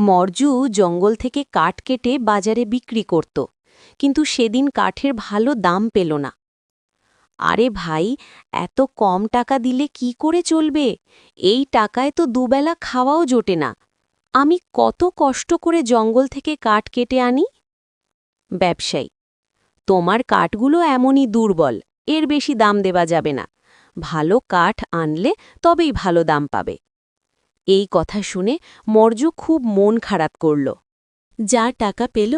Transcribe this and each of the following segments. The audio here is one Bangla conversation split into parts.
মরজু জঙ্গল থেকে কাঠ কেটে বাজারে বিক্রি করত, কিন্তু সেদিন কাঠের ভালো দাম পেল না। আরে ভাই, এত কম টাকা দিলে কি করে চলবে? এই টাকায় তো দুবেলা খাওয়াও জোটে না। আমি কত কষ্ট করে জঙ্গল থেকে কাঠ কেটে আনি? ব্যবসায়ী, তোমার কাঠগুলো এমনই দুর্বল, এর বেশি দাম দেওয়া যাবে না। ভালো কাঠ আনলে তবেই ভালো দাম পাবে। এই কথা শুনে মর্য খুব মন খারাপ করল। যা টাকা পেল,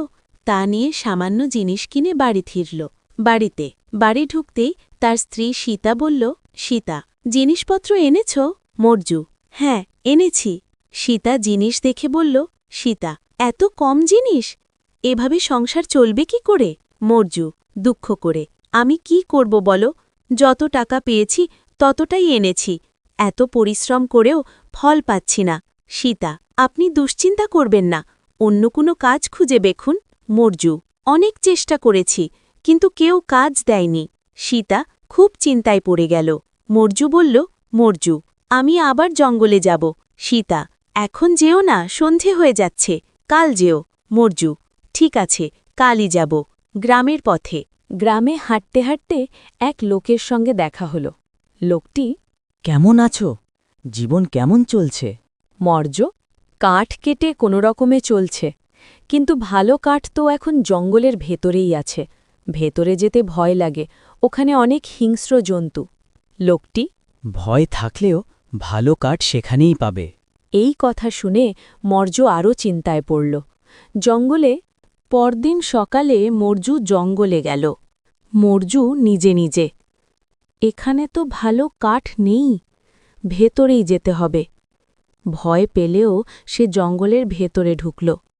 তা নিয়ে সামান্য জিনিস কিনে বাড়ি ফিরল। বাড়িতে, বাড়ি ঢুকতেই তার স্ত্রী সীতা বলল, সীতা, জিনিসপত্র এনেছ? মর্জু হ্যাঁ এনেছি। সীতা জিনিস দেখে বলল, সীতা, এত কম জিনিস? এভাবে সংসার চলবে কি করে? মর্জু দুঃখ করে, আমি কি করব বলো? যত টাকা পেয়েছি, ততটাই এনেছি। এত পরিশ্রম করেও ফল পাচ্ছি না। সীতা, আপনি দুশ্চিন্তা করবেন না। অন্য কোনো কাজ খুঁজে দেখুন মর্জু, অনেক চেষ্টা করেছি, কিন্তু কেউ কাজ দেয়নি। সীতা খুব চিন্তায় পড়ে গেল। মর্জু বলল, মর্জু, আমি আবার জঙ্গলে যাব। সীতা, এখন যেও না, সন্ধে হয়ে যাচ্ছে। কাল যেও। মর্জু, ঠিক আছে, কালই যাব। গ্রামের পথে। গ্রামে হাঁটতে হাঁটতে এক লোকের সঙ্গে দেখা হল। লোকটি কেমন আছো? জীবন কেমন চলছে? মর্য কাঠ কেটে কোনো রকমে চলছে কিন্তু ভালো কাঠ তো এখন জঙ্গলের ভেতরেই আছে। ভেতরে যেতে ভয় লাগে ওখানে অনেক হিংস্র জন্তু। লোকটি ভয় থাকলেও ভালো কাঠ সেখানেই পাবে। এই কথা শুনে মর্য আরও চিন্তায় পড়ল। জঙ্গলে পরদিন সকালে মর্জু জঙ্গলে গেল। মর্জু নিজে নিজে এখানে তো ভালো কাঠ নেই ভেতরেই যেতে হবে। ভয় পেলেও সে জঙ্গলের ভেতরে ঢুকল।